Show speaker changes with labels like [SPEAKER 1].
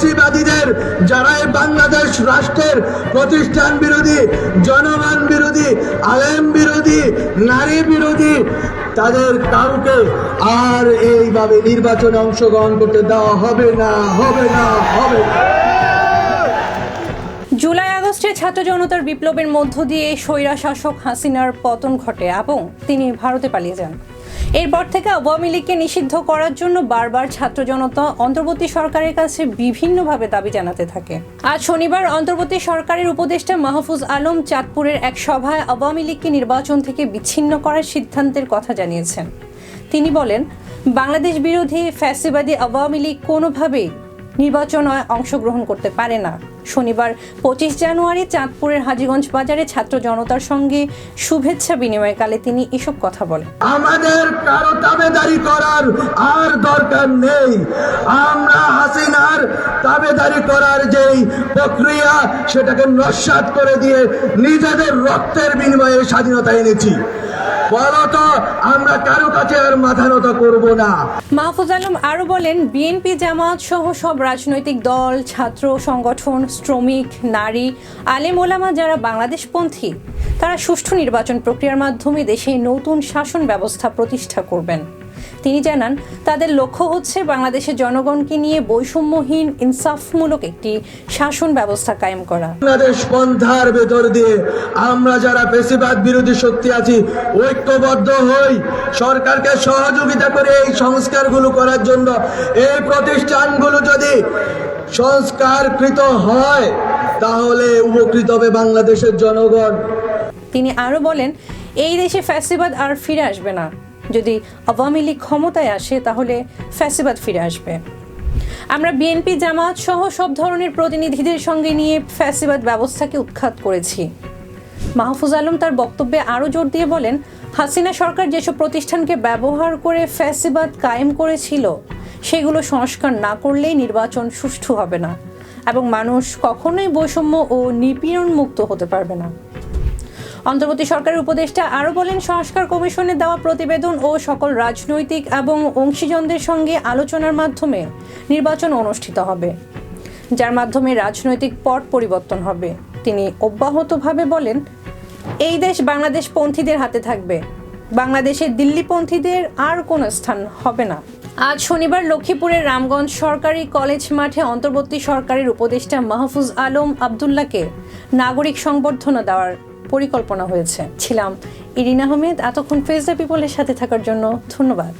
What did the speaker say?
[SPEAKER 1] ফ্যাসিবাদীদের যারা এই বাংলাদেশ রাষ্ট্রের প্রতিষ্ঠান বিরোধী, জনগণ বিরোধী, আলেম বিরোধী, নারী বিরোধী, তাদের কাউকে আর এইভাবে নির্বাচনে অংশগ্রহণ করতে দেওয়া হবে না হবে না হবে না।
[SPEAKER 2] জুলাই আগস্টে ছাত্র জনতার বিপ্লবের মধ্য দিয়ে স্বৈরা শাসক হাসিনার পতন ঘটে এবং তিনি ভারতে পালিয়ে যান। এরপর থেকে আওয়ামী লীগকে নিষিদ্ধ করার জন্য বারবার ছাত্র জনতা অন্তর্বর্তী সরকারের কাছে বিভিন্নভাবে দাবি জানাতে থাকে। আজ শনিবার অন্তর্বর্তী সরকারের উপদেষ্টা মাহফুজ আলম চাঁদপুরের এক সভায় আওয়ামী লীগকে নির্বাচন থেকে বিচ্ছিন্ন করার সিদ্ধান্তের কথা জানিয়েছেন। তিনি বলেন, বাংলাদেশ বিরোধী ফ্যাসিবাদী আওয়ামী লীগ কোনোভাবেই নির্বাচনে অংশগ্রহণ করতে পারে না। শনিবার পঁচিশ জানুয়ারি চাঁদপুরের হাজীগঞ্জ বাজারে ছাত্র জনতার সঙ্গে শুভেচ্ছা বিনিময়কালে তিনি এসব কথা বলেন।
[SPEAKER 1] আমাদের কারও তাবেদারি করার আর দরকার নেই। আমরা হাসিনার তাবেদারি করার যেই প্রক্রিয়া, সেটাকে নস্বাত করে দিয়ে নিজেদের রক্তের বিনিময়ে স্বাধীনতা এনেছি। ফলত আমরা কারও কাছে আর মাথা নত করব না।
[SPEAKER 2] মাহফুজ আলম আরও বলেন, বিএনপি, জামাত সহ সব রাজনৈতিক দল, ছাত্র, সংগঠন, শ্রমিক, নারী, আলেম ওলামা যারা বাংলাদেশপন্থী, তারা সুষ্ঠু নির্বাচন প্রক্রিয়ার মাধ্যমে দেশে নতুন শাসন ব্যবস্থা প্রতিষ্ঠা করবেন। তিনি জানান তাদের লক্ষ্য হচ্ছে বাংলাদেশের জনগণকে নিয়ে বৈষম্যহীন ইনসাফমূলক একটি শাসন ব্যবস্থা কায়েম করা।
[SPEAKER 1] বাংলাদেশ পন্থার ভেতর দিয়ে আমরা যারা বেশিরভাগ বিরোধী শক্তি আছি ঐক্যবদ্ধ হই সরকারকে সহযোগিতা করে এই সংস্কারগুলো করার জন্য এই প্রতিষ্ঠানগুলো যদি সংস্কারকৃত হয় তাহলে উপকৃত হবে বাংলাদেশের জনগণ।
[SPEAKER 2] তিনি আরও বলেন এই দেশে ফ্যাসিবাদ আর ফিরে আসবে না। যদি আওয়ামী লীগ ক্ষমতায় আসে, তাহলে ফ্যাসিবাদ ফিরে আসবে। আমরা বিএনপি, জামাত সহ সব ধরনের প্রতিনিধিদের সঙ্গে নিয়ে ফ্যাসিবাদ ব্যবস্থাকে উৎখাত করেছি। মাহফুজ আলম তার বক্তব্যে আরও জোর দিয়ে বলেন, হাসিনা সরকার যেসব প্রতিষ্ঠানকে ব্যবহার করে ফ্যাসিবাদ কায়েম করেছিল, সেগুলো সংস্কার না করলেই নির্বাচন সুষ্ঠু হবে না এবং মানুষ কখনোই বৈষম্য ও নিপীড়ন মুক্ত হতে পারবে না। অন্তর্বর্তী সরকারের উপদেষ্টা আরও বলেন, সংস্কার কমিশনে দেওয়া প্রতিবেদন ও সকল রাজনৈতিক এবং অংশীজনদের সঙ্গে আলোচনার মাধ্যমে নির্বাচন অনুষ্ঠিত হবে, যার মাধ্যমে রাজনৈতিক পট পরিবর্তন হবে। তিনি অব্যাহতভাবে বলেন, এই দেশ বাংলাদেশ পন্থীদের হাতে থাকবে। বাংলাদেশের দিল্লিপন্থীদের আর কোনো স্থান হবে না। আজ শনিবার লক্ষ্মীপুরের রামগঞ্জ সরকারি কলেজ মাঠে অন্তর্বর্তী সরকারের উপদেষ্টা মাহফুজ আলম আবদুল্লাহকে নাগরিক সংবর্ধনা দেওয়ার পরিকল্পনা হয়েছে। ছিলাম ইরিন আহমেদ এতক্ষণ ফেজদা পিপলের সাথে থাকার জন্য ধন্যবাদ।